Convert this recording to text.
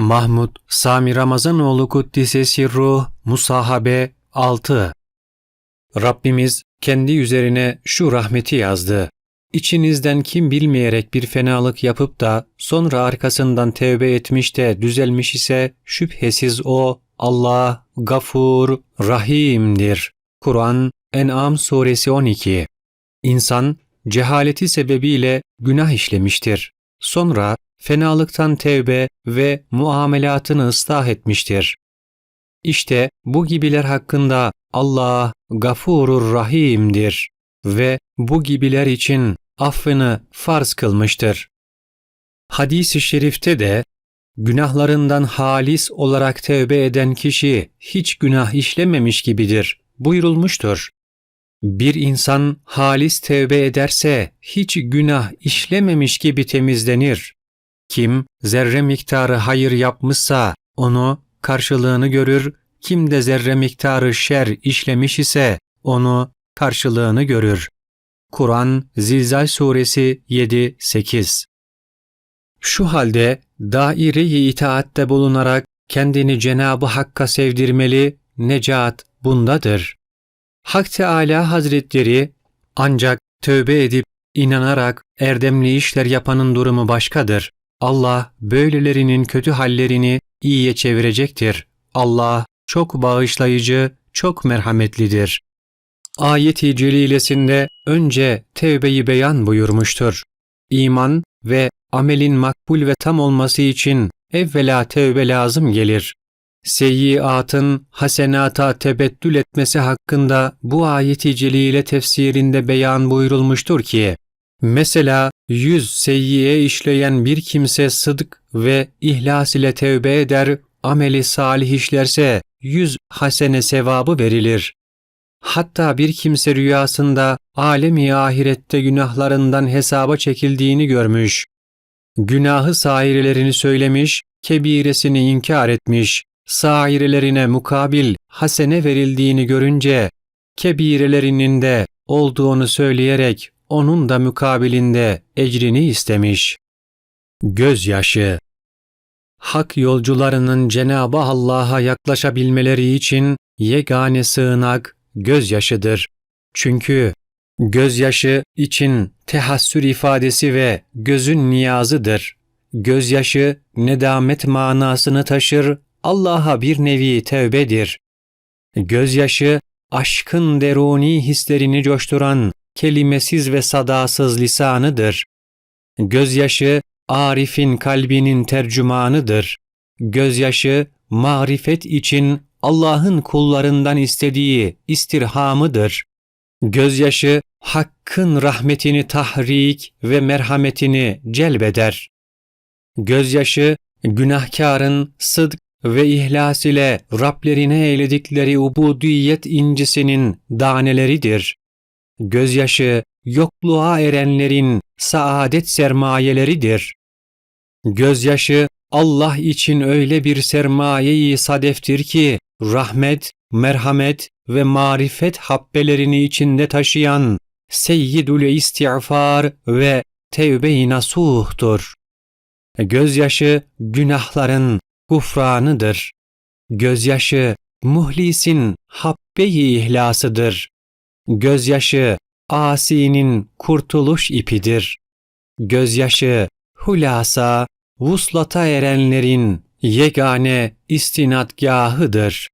Mahmud Sami Ramazanoğlu Kuddise Sirruh Musahabe 6 Rabbimiz kendi üzerine şu rahmeti yazdı. İçinizden kim bilmeyerek bir fenalık yapıp da sonra arkasından tevbe etmiş de düzelmiş ise şüphesiz o Allah gafur, rahimdir. Kur'an En'am suresi 12 İnsan cehaleti sebebiyle günah işlemiştir. Sonra fenalıktan tevbe ve muamelatını ıslah etmiştir. İşte bu gibiler hakkında Allah gafurur rahimdir ve bu gibiler için affını farz kılmıştır. Hadis-i şerifte de günahlarından halis olarak tevbe eden kişi hiç günah işlememiş gibidir buyurulmuştur. Bir insan halis tevbe ederse hiç günah işlememiş gibi temizlenir. Kim zerre miktarı hayır yapmışsa onu karşılığını görür, kim de zerre miktarı şer işlemiş ise onu karşılığını görür. Kur'an Zilzal Suresi 7-8 Şu halde daire-i itaatte bulunarak kendini Cenabı Hakk'a sevdirmeli, necat bundadır. Hak Teala Hazretleri ancak tövbe edip inanarak erdemli işler yapanın durumu başkadır. Allah böylelerinin kötü hallerini iyiye çevirecektir. Allah çok bağışlayıcı, çok merhametlidir. Ayet-i celilesinde önce tevbeyi beyan buyurmuştur. İman ve amelin makbul ve tam olması için evvela tevbe lazım gelir. Seyyiatın hasenata tebettül etmesi hakkında bu ayeti celile tefsirinde beyan buyurulmuştur ki, mesela yüz seyyiye işleyen bir kimse sıdık ve ihlas ile tevbe eder, ameli salih işlerse yüz hasene sevabı verilir. Hatta bir kimse rüyasında alemi ahirette günahlarından hesaba çekildiğini görmüş. Günahı sairelerini söylemiş, kebiresini inkar etmiş, sairelerine mukabil hasene verildiğini görünce, kebirelerinin de olduğunu söyleyerek onun da mukabilinde ecrini istemiş. Gözyaşı Hak yolcularının Cenab-ı Allah'a yaklaşabilmeleri için yegane sığınak gözyaşıdır. Çünkü gözyaşı için tehassür ifadesi ve gözün niyazıdır. Gözyaşı nedamet manasını taşır, Allah'a bir nevi tevbedir. Gözyaşı aşkın deruni hislerini coşturan kelimesiz ve sadasız lisanıdır. Gözyaşı Arif'in kalbinin tercümanıdır. Gözyaşı marifet için Allah'ın kullarından istediği istirhamıdır. Gözyaşı Hakk'ın rahmetini tahrik ve merhametini celbeder. Gözyaşı günahkarın sıdk ve ihlas ile Rablerine eyledikleri ubudiyet incisinin daneleridir. Gözyaşı yokluğa erenlerin saadet sermayeleridir. Gözyaşı Allah için öyle bir sermayeyi sadeftir ki rahmet, merhamet ve marifet habbelerini içinde taşıyan seyyidül istiğfar ve tevbe-i nasuhtur. Gözyaşı günahların gufranıdır. Gözyaşı muhlisin habbe-i ihlasıdır. Gözyaşı asinin kurtuluş ipidir. Gözyaşı hulasa vuslata erenlerin yegane istinadgahıdır.